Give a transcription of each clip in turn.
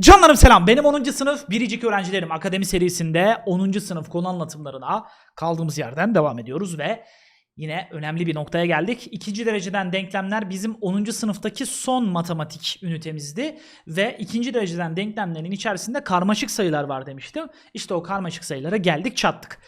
Canlarım selam. Benim 10. sınıf biricik öğrencilerim akademi serisinde 10. sınıf konu anlatımlarına kaldığımız yerden devam ediyoruz ve yine önemli bir noktaya geldik. İkinci dereceden denklemler bizim 10. sınıftaki son matematik ünitemizdi ve ikinci dereceden denklemlerin içerisinde karmaşık sayılar var demiştim. İşte o karmaşık sayılara geldik çattık.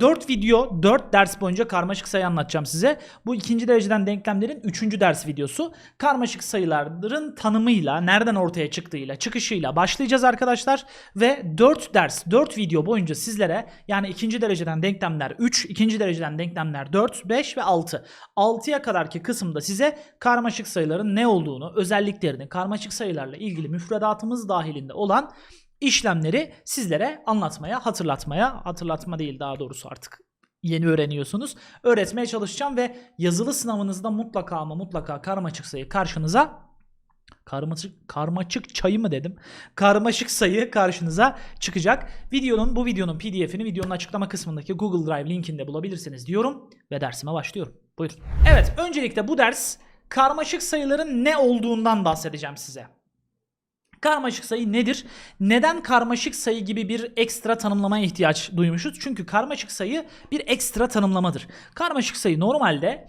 4 video, 4 ders boyunca karmaşık sayı anlatacağım size. Bu ikinci dereceden denklemlerin 3. ders videosu. Karmaşık sayıların tanımıyla, nereden ortaya çıktığıyla, çıkışıyla başlayacağız arkadaşlar. Ve 4 ders, 4 video boyunca sizlere yani ikinci dereceden denklemler 3, ikinci dereceden denklemler 4, 5 ve 6. 6'ya kadarki kısımda size karmaşık sayıların ne olduğunu, özelliklerini, karmaşık sayılarla ilgili müfredatımız dahilinde olan işlemleri sizlere anlatmaya, hatırlatmaya, hatırlatma değil daha doğrusu artık yeni öğreniyorsunuz. Öğretmeye çalışacağım ve yazılı sınavınızda mutlaka ama mutlaka karmaşık sayı karşınıza karmaşık karmaşık çayı mı dedim? Karmaşık sayı karşınıza çıkacak. Videonun bu videonun PDF'ini videonun açıklama kısmındaki Google Drive linkinde bulabilirsiniz diyorum ve dersime başlıyorum. Buyurun. Evet, öncelikle bu ders karmaşık sayıların ne olduğundan bahsedeceğim size. Karmaşık sayı nedir? Neden karmaşık sayı gibi bir ekstra tanımlamaya ihtiyaç duymuşuz? Çünkü karmaşık sayı bir ekstra tanımlamadır. Karmaşık sayı normalde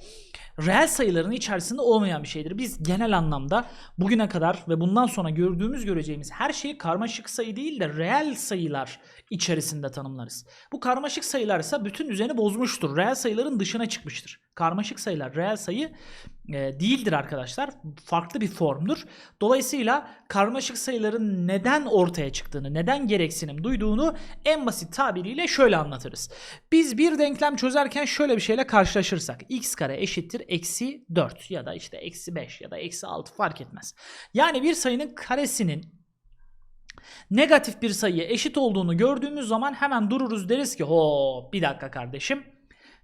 reel sayıların içerisinde olmayan bir şeydir. Biz genel anlamda bugüne kadar ve bundan sonra gördüğümüz göreceğimiz her şeyi karmaşık sayı değil de reel sayılar içerisinde tanımlarız. Bu karmaşık sayılar ise bütün düzeni bozmuştur. Reel sayıların dışına çıkmıştır. Karmaşık sayılar reel sayı e, değildir arkadaşlar. Farklı bir formdur. Dolayısıyla karmaşık sayıların neden ortaya çıktığını, neden gereksinim duyduğunu en basit tabiriyle şöyle anlatırız. Biz bir denklem çözerken şöyle bir şeyle karşılaşırsak x kare eşittir eksi 4 ya da işte eksi 5 ya da eksi 6 fark etmez. Yani bir sayının karesinin negatif bir sayıya eşit olduğunu gördüğümüz zaman hemen dururuz deriz ki hop bir dakika kardeşim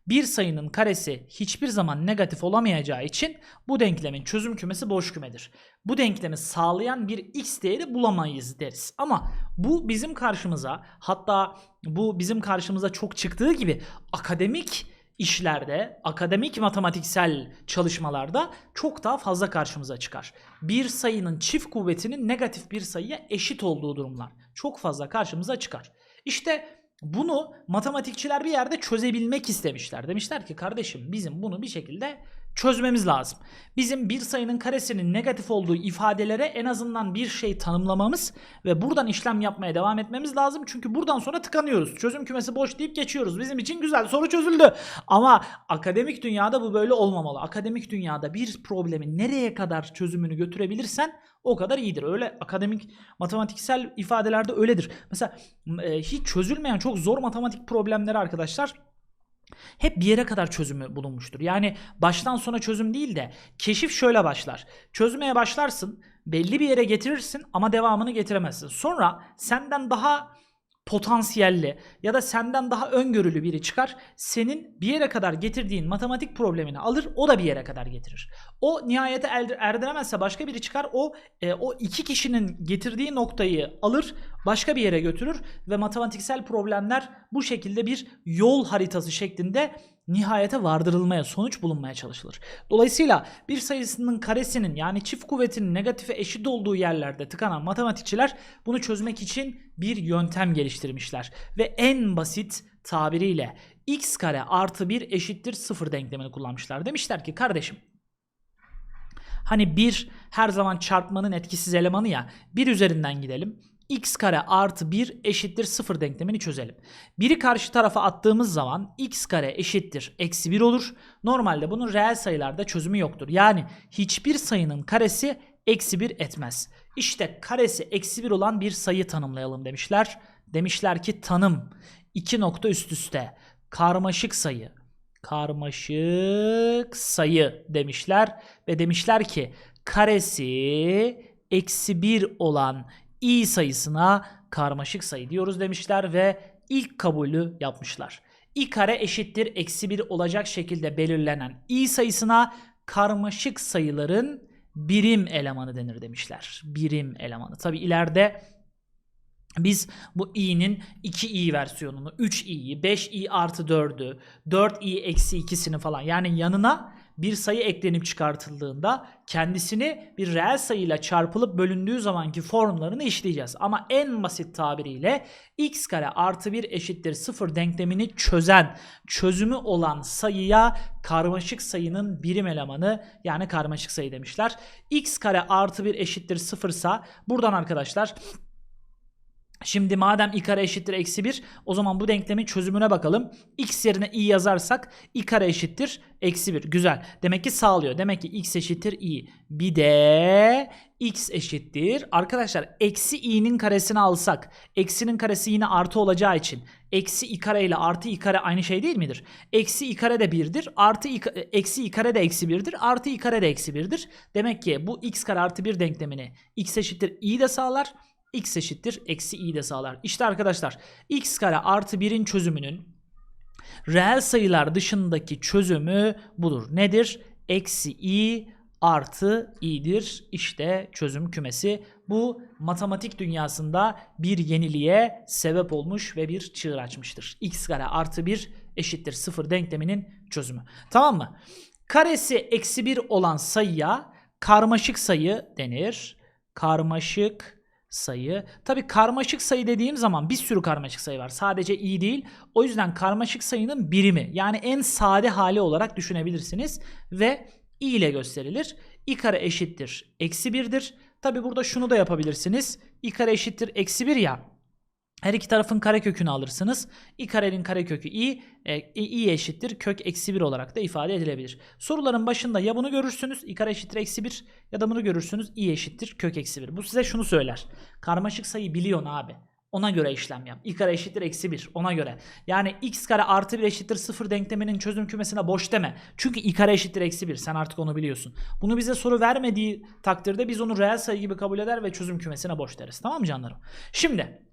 bir sayının karesi hiçbir zaman negatif olamayacağı için bu denklemin çözüm kümesi boş kümedir. Bu denklemi sağlayan bir x değeri bulamayız deriz. Ama bu bizim karşımıza hatta bu bizim karşımıza çok çıktığı gibi akademik işlerde, akademik matematiksel çalışmalarda çok daha fazla karşımıza çıkar. Bir sayının çift kuvvetinin negatif bir sayıya eşit olduğu durumlar çok fazla karşımıza çıkar. İşte bunu matematikçiler bir yerde çözebilmek istemişler. Demişler ki kardeşim bizim bunu bir şekilde çözmemiz lazım. Bizim bir sayının karesinin negatif olduğu ifadelere en azından bir şey tanımlamamız ve buradan işlem yapmaya devam etmemiz lazım. Çünkü buradan sonra tıkanıyoruz. Çözüm kümesi boş deyip geçiyoruz. Bizim için güzel soru çözüldü. Ama akademik dünyada bu böyle olmamalı. Akademik dünyada bir problemi nereye kadar çözümünü götürebilirsen o kadar iyidir. Öyle akademik matematiksel ifadelerde öyledir. Mesela e, hiç çözülmeyen çok zor matematik problemleri arkadaşlar hep bir yere kadar çözümü bulunmuştur. Yani baştan sona çözüm değil de keşif şöyle başlar. Çözmeye başlarsın, belli bir yere getirirsin ama devamını getiremezsin. Sonra senden daha potansiyelli ya da senden daha öngörülü biri çıkar. Senin bir yere kadar getirdiğin matematik problemini alır, o da bir yere kadar getirir. O nihayete erdiremezse başka biri çıkar. O e, o iki kişinin getirdiği noktayı alır, başka bir yere götürür ve matematiksel problemler bu şekilde bir yol haritası şeklinde nihayete vardırılmaya, sonuç bulunmaya çalışılır. Dolayısıyla bir sayısının karesinin yani çift kuvvetinin negatife eşit olduğu yerlerde tıkanan matematikçiler bunu çözmek için bir yöntem geliştirmişler. Ve en basit tabiriyle x kare artı 1 eşittir 0 denklemini kullanmışlar. Demişler ki kardeşim Hani 1 her zaman çarpmanın etkisiz elemanı ya. 1 üzerinden gidelim. X kare artı 1 eşittir 0 denklemini çözelim. Biri karşı tarafa attığımız zaman x kare eşittir eksi 1 olur. Normalde bunun reel sayılarda çözümü yoktur. Yani hiçbir sayının karesi eksi 1 etmez. İşte karesi eksi 1 olan bir sayı tanımlayalım demişler. Demişler ki tanım. iki nokta üst üste. Karmaşık sayı karmaşık sayı demişler ve demişler ki karesi eksi 1 olan i sayısına karmaşık sayı diyoruz demişler ve ilk kabulü yapmışlar. i kare eşittir eksi 1 olacak şekilde belirlenen i sayısına karmaşık sayıların birim elemanı denir demişler. Birim elemanı. Tabi ileride biz bu i'nin 2i versiyonunu, 3i'yi, 5i artı 4'ü, 4i eksi 2'sini falan yani yanına bir sayı eklenip çıkartıldığında kendisini bir reel sayıyla çarpılıp bölündüğü zamanki formlarını işleyeceğiz. Ama en basit tabiriyle x kare artı 1 eşittir 0 denklemini çözen, çözümü olan sayıya karmaşık sayının birim elemanı yani karmaşık sayı demişler. x kare artı 1 eşittir 0 sa buradan arkadaşlar Şimdi madem i kare eşittir eksi 1 o zaman bu denklemin çözümüne bakalım. x yerine i yazarsak i kare eşittir eksi 1. Güzel. Demek ki sağlıyor. Demek ki x eşittir i. Bir de x eşittir. Arkadaşlar eksi i'nin karesini alsak eksinin karesi yine artı olacağı için eksi i kare ile artı i kare aynı şey değil midir? Eksi i kare de 1'dir. Artı i, eksi i kare de eksi 1'dir. Artı i kare de eksi 1'dir. Demek ki bu x kare artı 1 denklemini x eşittir i de sağlar x eşittir eksi i de sağlar. İşte arkadaşlar x kare artı 1'in çözümünün reel sayılar dışındaki çözümü budur. Nedir? Eksi i artı i'dir. İşte çözüm kümesi. Bu matematik dünyasında bir yeniliğe sebep olmuş ve bir çığır açmıştır. x kare artı 1 eşittir 0 denkleminin çözümü. Tamam mı? Karesi eksi 1 olan sayıya karmaşık sayı denir. Karmaşık sayı. Tabi karmaşık sayı dediğim zaman bir sürü karmaşık sayı var. Sadece i değil. O yüzden karmaşık sayının birimi yani en sade hali olarak düşünebilirsiniz. Ve i ile gösterilir. i kare eşittir eksi 1'dir. Tabi burada şunu da yapabilirsiniz. i kare eşittir eksi 1 ya. Her iki tarafın karekökünü alırsınız. i karenin karekökü i, e, i eşittir kök eksi 1 olarak da ifade edilebilir. Soruların başında ya bunu görürsünüz i kare eşittir eksi 1 ya da bunu görürsünüz i eşittir kök eksi 1. Bu size şunu söyler. Karmaşık sayı biliyorsun abi. Ona göre işlem yap. i kare eşittir eksi 1 ona göre. Yani x kare artı 1 eşittir 0 denkleminin çözüm kümesine boş deme. Çünkü i kare eşittir eksi 1 sen artık onu biliyorsun. Bunu bize soru vermediği takdirde biz onu reel sayı gibi kabul eder ve çözüm kümesine boş deriz. Tamam mı canlarım? Şimdi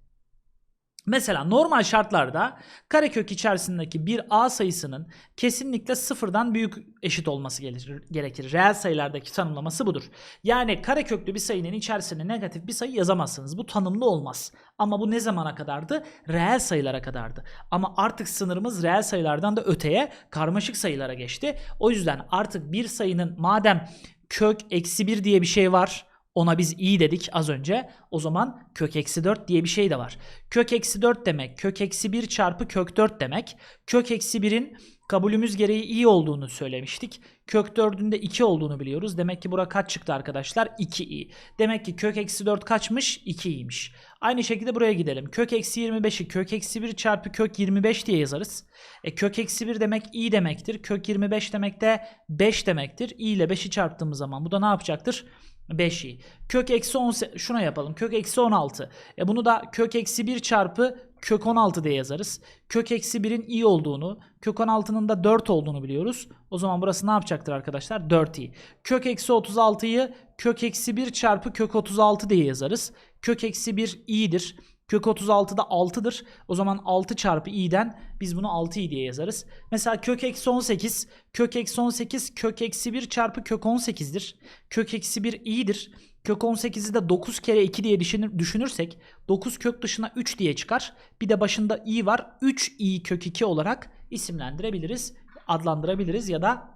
Mesela normal şartlarda karekök içerisindeki bir a sayısının kesinlikle sıfırdan büyük eşit olması gerekir. Reel sayılardaki tanımlaması budur. Yani kareköklü bir sayının içerisine negatif bir sayı yazamazsınız. Bu tanımlı olmaz. Ama bu ne zamana kadardı? Reel sayılara kadardı. Ama artık sınırımız reel sayılardan da öteye karmaşık sayılara geçti. O yüzden artık bir sayının madem kök eksi bir diye bir şey var ona biz iyi dedik az önce. O zaman kök eksi 4 diye bir şey de var. Kök eksi 4 demek kök eksi 1 çarpı kök 4 demek. Kök eksi 1'in kabulümüz gereği iyi olduğunu söylemiştik. Kök 4'ün de 2 olduğunu biliyoruz. Demek ki bura kaç çıktı arkadaşlar? 2i. Demek ki kök eksi 4 kaçmış? 2i'ymiş. Aynı şekilde buraya gidelim. Kök eksi 25'i kök eksi 1 çarpı kök 25 diye yazarız. E, kök eksi 1 demek i demektir. Kök 25 demek de 5 demektir. i ile 5'i çarptığımız zaman bu da ne yapacaktır? 5i. Kök eksi 10 şuna yapalım. Kök eksi 16. E bunu da kök eksi 1 çarpı kök 16 diye yazarız. Kök eksi 1'in i olduğunu, kök 16'nın da 4 olduğunu biliyoruz. O zaman burası ne yapacaktır arkadaşlar? 4i. Kök eksi 36'yı kök eksi 1 çarpı kök 36 diye yazarız. Kök eksi 1 i'dir. Kök 36 da 6'dır. O zaman 6 çarpı i'den biz bunu 6i diye yazarız. Mesela kök eksi 18. Kök eksi 18 kök eksi 1 çarpı kök 18'dir. Kök eksi 1 i'dir. Kök 18'i de 9 kere 2 diye düşünür, düşünürsek 9 kök dışına 3 diye çıkar. Bir de başında i var. 3i kök 2 olarak isimlendirebiliriz, adlandırabiliriz ya da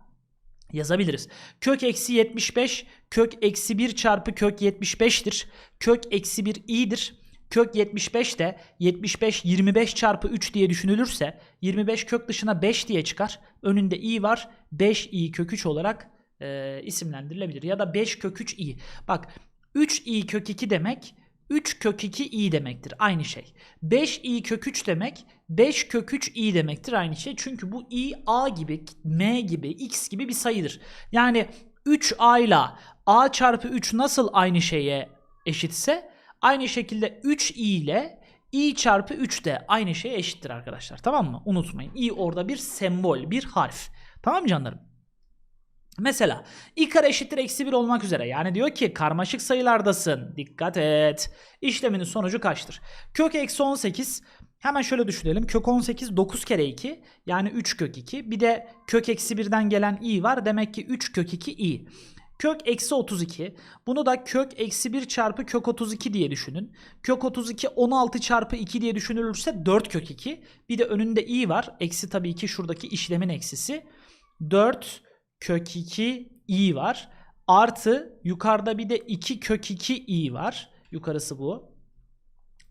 yazabiliriz. Kök eksi 75 kök eksi 1 çarpı kök 75'tir. Kök eksi 1 i'dir. Kök 75 de 75 25 çarpı 3 diye düşünülürse 25 kök dışına 5 diye çıkar. Önünde i var. 5i kök 3 olarak e, isimlendirilebilir. Ya da 5 kök 3 i. Bak 3i kök 2 demek 3 kök 2 i demektir. Aynı şey. 5 i kök 3 demek 5 kök 3 i demektir. Aynı şey. Çünkü bu i a gibi, m gibi, x gibi bir sayıdır. Yani 3a ile a çarpı 3 nasıl aynı şeye eşitse Aynı şekilde 3i ile i çarpı 3 de aynı şeye eşittir arkadaşlar. Tamam mı? Unutmayın. i orada bir sembol, bir harf. Tamam mı canlarım? Mesela i kare eşittir eksi 1 olmak üzere. Yani diyor ki karmaşık sayılardasın. Dikkat et. İşleminin sonucu kaçtır? Kök eksi 18 Hemen şöyle düşünelim. Kök 18 9 kere 2 yani 3 kök 2. Bir de kök eksi 1'den gelen i var. Demek ki 3 kök 2 i. Kök eksi 32. Bunu da kök eksi 1 çarpı kök 32 diye düşünün. Kök 32 16 çarpı 2 diye düşünülürse 4 kök 2. Bir de önünde i var. Eksi tabii ki şuradaki işlemin eksisi. 4 kök 2 i var. Artı yukarıda bir de 2 kök 2 i var. Yukarısı bu.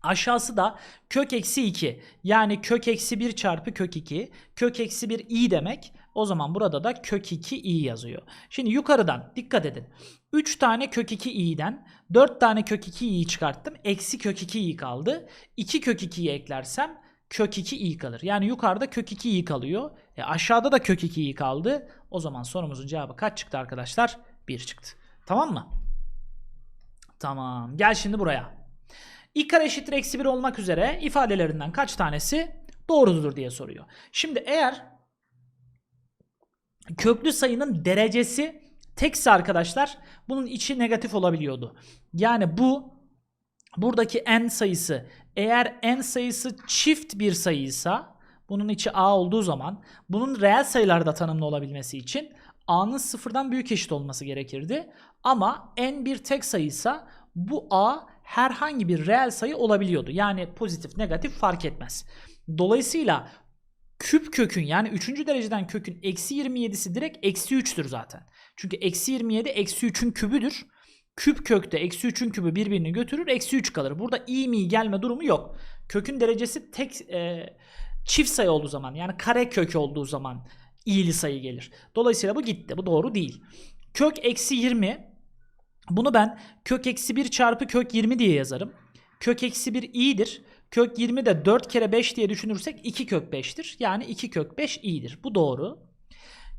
Aşağısı da kök eksi 2. Yani kök eksi 1 çarpı kök 2. Kök eksi 1 i demek. O zaman burada da kök 2 i yazıyor. Şimdi yukarıdan dikkat edin. 3 tane kök 2 i'den 4 tane kök 2 i'yi çıkarttım. Eksi kök 2 i kaldı. 2 kök 2'yi eklersem kök 2 i kalır. Yani yukarıda kök 2 i kalıyor. E aşağıda da kök 2 i kaldı. O zaman sorumuzun cevabı kaç çıktı arkadaşlar? 1 çıktı. Tamam mı? Tamam. Gel şimdi buraya. i kare eşittir eksi 1 olmak üzere ifadelerinden kaç tanesi doğrudur diye soruyor. Şimdi eğer köklü sayının derecesi tekse arkadaşlar bunun içi negatif olabiliyordu. Yani bu buradaki n sayısı eğer n sayısı çift bir sayıysa bunun içi a olduğu zaman bunun reel sayılarda tanımlı olabilmesi için a'nın sıfırdan büyük eşit olması gerekirdi. Ama n bir tek sayıysa bu a herhangi bir reel sayı olabiliyordu. Yani pozitif negatif fark etmez. Dolayısıyla küp kökün yani 3. dereceden kökün eksi 27'si direkt eksi 3'tür zaten. Çünkü eksi 27 eksi 3'ün kübüdür. Küp kökte eksi 3'ün kübü birbirini götürür eksi 3 kalır. Burada i mi gelme durumu yok. Kökün derecesi tek e, çift sayı olduğu zaman yani kare kök olduğu zaman i'li sayı gelir. Dolayısıyla bu gitti. Bu doğru değil. Kök eksi 20 bunu ben kök eksi 1 çarpı kök 20 diye yazarım. Kök eksi 1 i'dir. Kök 20 de 4 kere 5 diye düşünürsek 2 kök 5'tir. Yani 2 kök 5 i'dir. Bu doğru.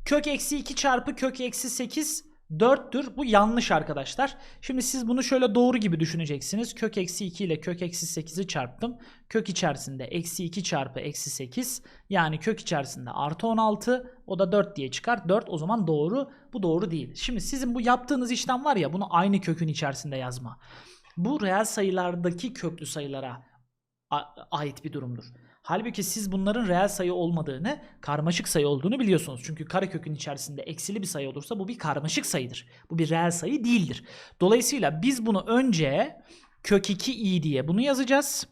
Kök eksi 2 çarpı kök eksi 8 4'tür. Bu yanlış arkadaşlar. Şimdi siz bunu şöyle doğru gibi düşüneceksiniz. Kök eksi 2 ile kök eksi 8'i çarptım. Kök içerisinde eksi 2 çarpı eksi 8 yani kök içerisinde artı 16 o da 4 diye çıkar. 4 o zaman doğru. Bu doğru değil. Şimdi sizin bu yaptığınız işlem var ya bunu aynı kökün içerisinde yazma. Bu reel sayılardaki köklü sayılara ait bir durumdur. Halbuki siz bunların reel sayı olmadığını, karmaşık sayı olduğunu biliyorsunuz. Çünkü karekökün içerisinde eksili bir sayı olursa bu bir karmaşık sayıdır. Bu bir reel sayı değildir. Dolayısıyla biz bunu önce kök 2i diye bunu yazacağız.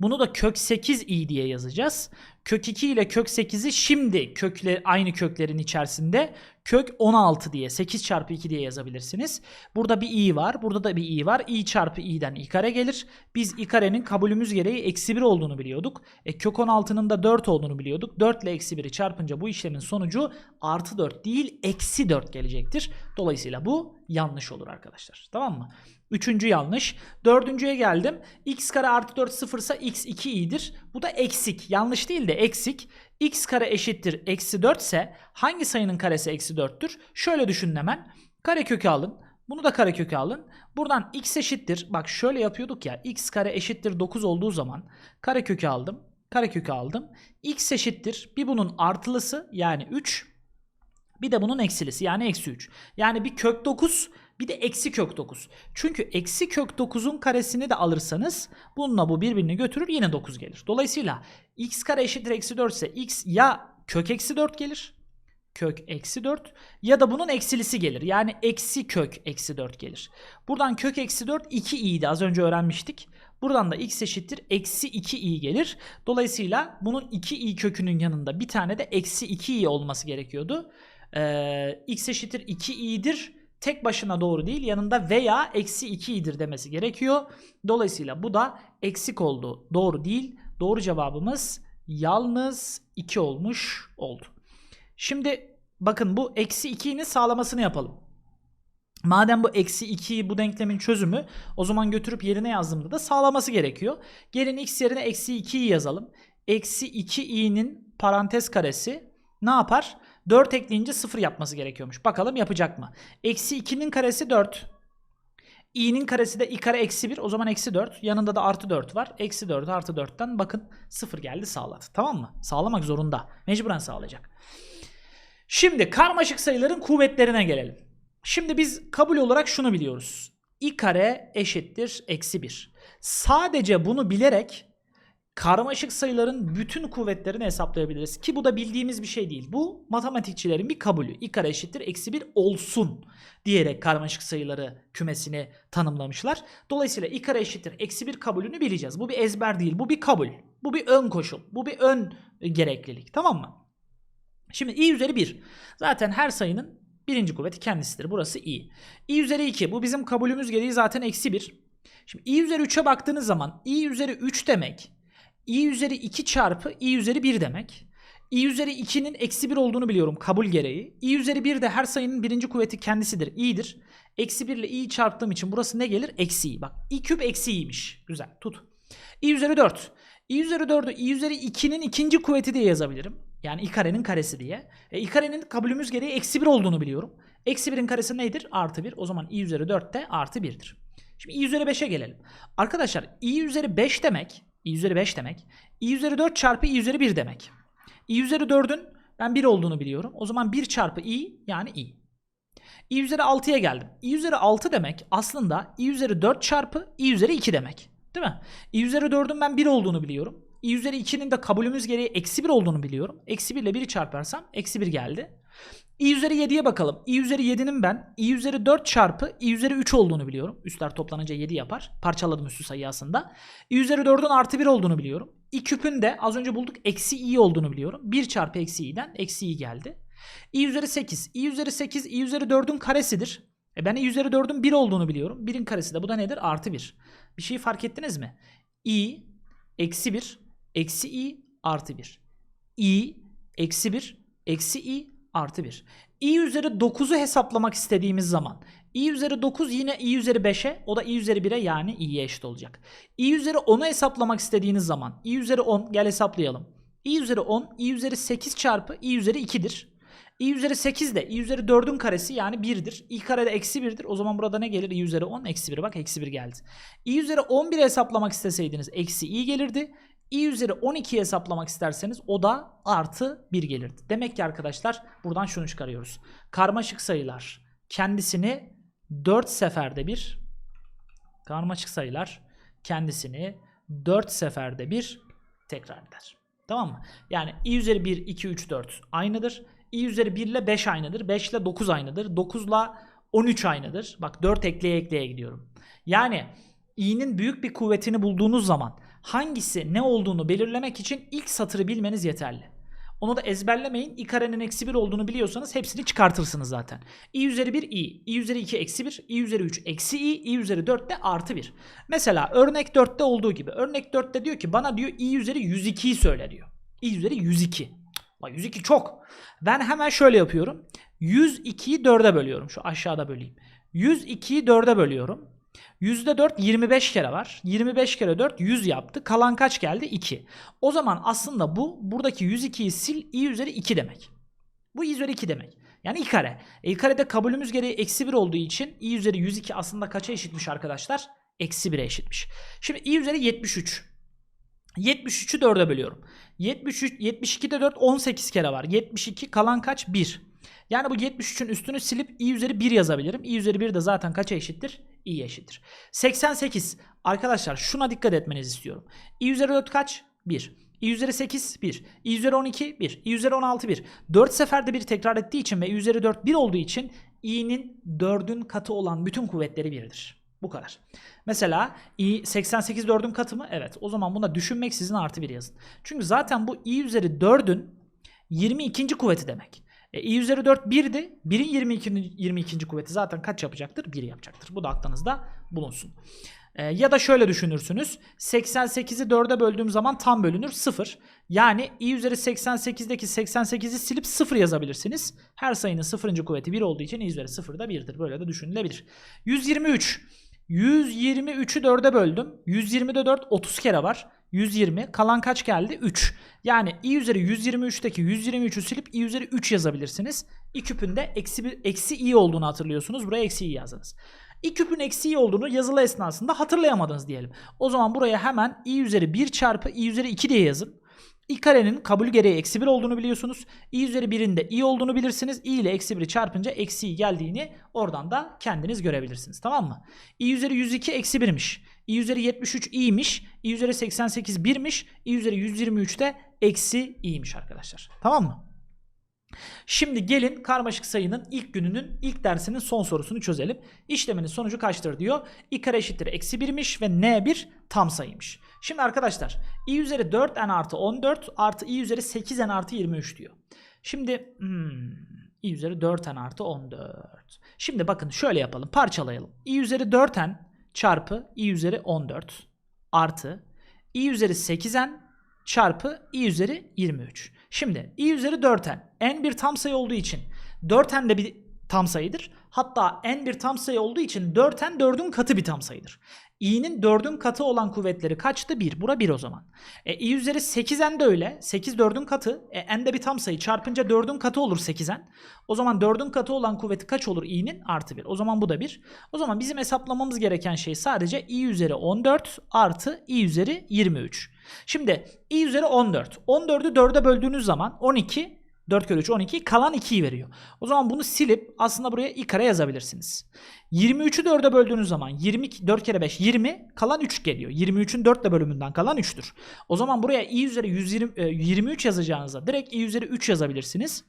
Bunu da kök 8i diye yazacağız. Kök 2 ile kök 8'i şimdi kökle aynı köklerin içerisinde kök 16 diye 8 çarpı 2 diye yazabilirsiniz. Burada bir i var. Burada da bir i var. i çarpı i'den i kare gelir. Biz i karenin kabulümüz gereği eksi 1 olduğunu biliyorduk. E, kök 16'nın da 4 olduğunu biliyorduk. 4 ile eksi 1'i çarpınca bu işlemin sonucu artı 4 değil eksi 4 gelecektir. Dolayısıyla bu yanlış olur arkadaşlar. Tamam mı? Üçüncü yanlış. Dördüncüye geldim. x kare artı 4 sıfırsa x 2 i'dir. Bu da eksik. Yanlış değil de eksik. x kare eşittir eksi 4 ise hangi sayının karesi eksi 4'tür? Şöyle düşünün hemen. Kare kökü alın. Bunu da kare kökü alın. Buradan x eşittir. Bak şöyle yapıyorduk ya. x kare eşittir 9 olduğu zaman kare kökü aldım. Kare kökü aldım. x eşittir. Bir bunun artılısı yani 3. Bir de bunun eksilisi yani eksi 3. Yani bir kök 9 bir de eksi kök 9. Çünkü eksi kök 9'un karesini de alırsanız bununla bu birbirini götürür yine 9 gelir. Dolayısıyla x kare eşittir eksi 4 ise x ya kök eksi 4 gelir. Kök eksi 4 ya da bunun eksilisi gelir. Yani eksi kök eksi 4 gelir. Buradan kök eksi 4 2 i'ydi az önce öğrenmiştik. Buradan da x eşittir eksi 2 i gelir. Dolayısıyla bunun 2 i kökünün yanında bir tane de eksi 2 i olması gerekiyordu. Ee, x eşittir 2 i'dir tek başına doğru değil yanında veya eksi 2 idir demesi gerekiyor. Dolayısıyla bu da eksik oldu. Doğru değil. Doğru cevabımız yalnız 2 olmuş oldu. Şimdi bakın bu eksi 2'nin sağlamasını yapalım. Madem bu eksi 2'yi bu denklemin çözümü o zaman götürüp yerine yazdığımda da sağlaması gerekiyor. Gelin x yerine eksi 2'yi yazalım. Eksi 2i'nin parantez karesi ne yapar? 4 ekleyince 0 yapması gerekiyormuş. Bakalım yapacak mı? Eksi 2'nin karesi 4. i'nin karesi de i kare eksi 1. O zaman eksi 4. Yanında da artı 4 var. Eksi 4 artı 4'ten bakın 0 geldi sağladı. Tamam mı? Sağlamak zorunda. Mecburen sağlayacak. Şimdi karmaşık sayıların kuvvetlerine gelelim. Şimdi biz kabul olarak şunu biliyoruz. i kare eşittir eksi 1. Sadece bunu bilerek karmaşık sayıların bütün kuvvetlerini hesaplayabiliriz. Ki bu da bildiğimiz bir şey değil. Bu matematikçilerin bir kabulü. i kare eşittir eksi 1 olsun diyerek karmaşık sayıları kümesini tanımlamışlar. Dolayısıyla i kare eşittir eksi 1 kabulünü bileceğiz. Bu bir ezber değil. Bu bir kabul. Bu bir ön koşul. Bu bir ön gereklilik. Tamam mı? Şimdi i üzeri 1. Zaten her sayının birinci kuvveti kendisidir. Burası i. i üzeri 2. Bu bizim kabulümüz gereği zaten eksi 1. Şimdi i üzeri 3'e baktığınız zaman i üzeri 3 demek i üzeri 2 çarpı i üzeri 1 demek. i üzeri 2'nin eksi 1 olduğunu biliyorum kabul gereği. i üzeri 1 de her sayının birinci kuvveti kendisidir. i'dir. Eksi 1 ile i'yi çarptığım için burası ne gelir? Eksi i. Bak i küp eksi i'ymiş. Güzel tut. i üzeri 4. i üzeri 4'ü i üzeri 2'nin ikinci kuvveti diye yazabilirim. Yani i karenin karesi diye. E, i karenin kabulümüz gereği eksi 1 olduğunu biliyorum. Eksi 1'in karesi nedir? Artı 1. O zaman i üzeri 4 de artı 1'dir. Şimdi i üzeri 5'e gelelim. Arkadaşlar i üzeri 5 demek i üzeri 5 demek. i üzeri 4 çarpı i üzeri 1 demek. i üzeri 4'ün ben 1 olduğunu biliyorum. O zaman 1 çarpı i yani i. i üzeri 6'ya geldim. i üzeri 6 demek aslında i üzeri 4 çarpı i üzeri 2 demek. Değil mi? i üzeri 4'ün ben 1 olduğunu biliyorum. i üzeri 2'nin de kabulümüz gereği eksi 1 olduğunu biliyorum. Eksi 1 ile 1'i çarparsam eksi 1 geldi. İ üzeri 7'ye bakalım. i üzeri 7'nin ben i üzeri 4 çarpı i üzeri 3 olduğunu biliyorum. Üstler toplanınca 7 yapar. Parçaladım üstü sayı aslında. i üzeri 4'ün artı 1 olduğunu biliyorum. i küpün de az önce bulduk eksi i olduğunu biliyorum. 1 çarpı eksi i'den eksi i geldi. i üzeri 8. i üzeri 8 i üzeri 4'ün karesidir. E ben i üzeri 4'ün 1 olduğunu biliyorum. 1'in karesi de bu da nedir? Artı 1. Bir şeyi fark ettiniz mi? i eksi 1 eksi i artı 1. i eksi 1 eksi i artı 1. i üzeri 9'u hesaplamak istediğimiz zaman i üzeri 9 yine i üzeri 5'e o da i üzeri 1'e yani i'ye eşit olacak. i üzeri 10'u hesaplamak istediğiniz zaman i üzeri 10 gel hesaplayalım. i üzeri 10 i üzeri 8 çarpı i üzeri 2'dir. i üzeri 8 de i üzeri 4'ün karesi yani 1'dir. i kare de eksi 1'dir. O zaman burada ne gelir? i üzeri 10 eksi 1 bak eksi 1 geldi. i üzeri 11 hesaplamak isteseydiniz eksi i gelirdi i üzeri 12'yi hesaplamak isterseniz o da artı 1 gelirdi. Demek ki arkadaşlar buradan şunu çıkarıyoruz. Karmaşık sayılar kendisini 4 seferde bir karmaşık sayılar kendisini 4 seferde bir tekrar eder. Tamam mı? Yani i üzeri 1, 2, 3, 4 aynıdır. i üzeri 1 ile 5 aynıdır. 5 ile 9 aynıdır. 9 ile 13 aynıdır. Bak 4 ekleye ekleye gidiyorum. Yani i'nin büyük bir kuvvetini bulduğunuz zaman hangisi ne olduğunu belirlemek için ilk satırı bilmeniz yeterli. Onu da ezberlemeyin. i karenin eksi 1 olduğunu biliyorsanız hepsini çıkartırsınız zaten. i üzeri 1 i, i üzeri 2 eksi 1, i üzeri 3 eksi i, i üzeri 4 de artı 1. Mesela örnek 4'te olduğu gibi. Örnek 4'te diyor ki bana diyor i üzeri 102'yi söyle diyor. i üzeri 102. Bak 102 çok. Ben hemen şöyle yapıyorum. 102'yi 4'e bölüyorum. Şu aşağıda böleyim. 102'yi 4'e bölüyorum. %4 25 kere var. 25 kere 4 100 yaptı. Kalan kaç geldi? 2. O zaman aslında bu buradaki 102'yi sil i üzeri 2 demek. Bu i üzeri 2 demek. Yani i kare. E, i karede kabulümüz gereği eksi 1 olduğu için i üzeri 102 aslında kaça eşitmiş arkadaşlar? Eksi 1'e eşitmiş. Şimdi i üzeri 73. 73'ü 4'e bölüyorum. 73, 72'de 4 18 kere var. 72 kalan kaç? 1. Yani bu 73'ün üstünü silip i üzeri 1 yazabilirim. i üzeri 1 de zaten kaça eşittir? İ'ye eşittir. 88. Arkadaşlar şuna dikkat etmenizi istiyorum. i üzeri 4 kaç? 1. i üzeri 8 1. i üzeri 12 1. i üzeri 16 1. 4 seferde bir tekrar ettiği için ve i üzeri 4 1 olduğu için i'nin 4'ün katı olan bütün kuvvetleri 1'dir. Bu kadar. Mesela i 88 4'ün katı mı? Evet. O zaman buna düşünmeksizin artı 1 yazın. Çünkü zaten bu i üzeri 4'ün 22. kuvveti demek. E, i üzeri 4 1'di. 1'in 22. 22. kuvveti zaten kaç yapacaktır? 1 yapacaktır. Bu da aklınızda bulunsun. E, ya da şöyle düşünürsünüz. 88'i 4'e böldüğüm zaman tam bölünür 0. Yani i üzeri 88'deki 88'i silip 0 yazabilirsiniz. Her sayının 0. kuvveti 1 olduğu için i üzeri 0 da 1'dir. Böyle de düşünülebilir. 123. 123'ü 4'e böldüm. 120'de 4 30 kere var. 120. Kalan kaç geldi? 3. Yani i üzeri 123'teki 123'ü silip i üzeri 3 yazabilirsiniz. i küpün de eksi, bir, eksi i olduğunu hatırlıyorsunuz. Buraya eksi i yazdınız. i küpün eksi i olduğunu yazılı esnasında hatırlayamadınız diyelim. O zaman buraya hemen i üzeri 1 çarpı i üzeri 2 diye yazın. İ karenin kabul gereği eksi 1 olduğunu biliyorsunuz. i üzeri 1'in de i olduğunu bilirsiniz. i ile eksi 1'i çarpınca eksi i geldiğini oradan da kendiniz görebilirsiniz. Tamam mı? i üzeri 102 eksi 1'miş. i üzeri 73 i'miş. i üzeri 88 1'miş. i üzeri 123 de eksi i'ymiş arkadaşlar. Tamam mı? Şimdi gelin karmaşık sayının ilk gününün ilk dersinin son sorusunu çözelim. İşleminin sonucu kaçtır diyor. i kare eşittir eksi 1'miş ve n1 tam sayıymış. Şimdi arkadaşlar i üzeri 4n artı 14 artı i üzeri 8n artı 23 diyor. Şimdi hmm, i üzeri 4n artı 14. Şimdi bakın şöyle yapalım parçalayalım. i üzeri 4n çarpı i üzeri 14 artı i üzeri 8n çarpı i üzeri 23. Şimdi i üzeri 4n n bir tam sayı olduğu için 4n de bir tam sayıdır. Hatta n bir tam sayı olduğu için 4n 4'ün katı bir tam sayıdır. İ'nin 4'ün katı olan kuvvetleri kaçtı? 1. Bura 1 o zaman. E, i üzeri 8n de öyle. 8 4'ün katı. E, n de bir tam sayı. Çarpınca 4'ün katı olur 8n. O zaman 4'ün katı olan kuvveti kaç olur i'nin? Artı 1. O zaman bu da 1. O zaman bizim hesaplamamız gereken şey sadece i üzeri 14 artı i üzeri 23. Şimdi i üzeri 14. 14'ü 4'e böldüğünüz zaman 12 4 kere 3 12 kalan 2'yi veriyor. O zaman bunu silip aslında buraya i kare yazabilirsiniz. 23'ü 4'e böldüğünüz zaman 20 4 kere 5 20 kalan 3 geliyor. 23'ün 4 ile bölümünden kalan 3'tür. O zaman buraya i üzeri 120, e, 23 yazacağınızda direkt i üzeri 3 yazabilirsiniz.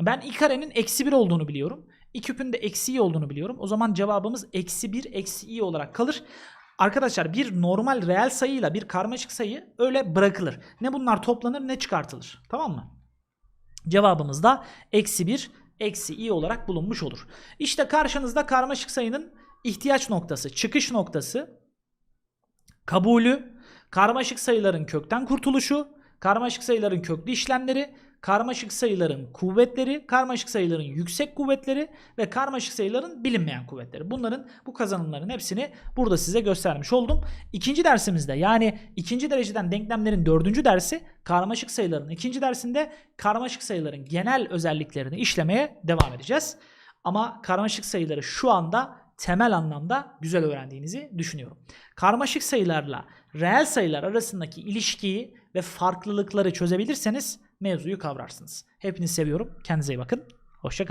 Ben i karenin eksi 1 olduğunu biliyorum. i küpün de eksi i olduğunu biliyorum. O zaman cevabımız eksi 1 eksi i olarak kalır. Arkadaşlar bir normal reel sayıyla bir karmaşık sayı öyle bırakılır. Ne bunlar toplanır ne çıkartılır. Tamam mı? Cevabımız da eksi 1 eksi i olarak bulunmuş olur. İşte karşınızda karmaşık sayının ihtiyaç noktası, çıkış noktası, kabulü, karmaşık sayıların kökten kurtuluşu, karmaşık sayıların köklü işlemleri, karmaşık sayıların kuvvetleri, karmaşık sayıların yüksek kuvvetleri ve karmaşık sayıların bilinmeyen kuvvetleri. Bunların bu kazanımların hepsini burada size göstermiş oldum. İkinci dersimizde yani ikinci dereceden denklemlerin dördüncü dersi karmaşık sayıların ikinci dersinde karmaşık sayıların genel özelliklerini işlemeye devam edeceğiz. Ama karmaşık sayıları şu anda temel anlamda güzel öğrendiğinizi düşünüyorum. Karmaşık sayılarla reel sayılar arasındaki ilişkiyi ve farklılıkları çözebilirseniz mevzuyu kavrarsınız. Hepinizi seviyorum. Kendinize iyi bakın. Hoşçakalın.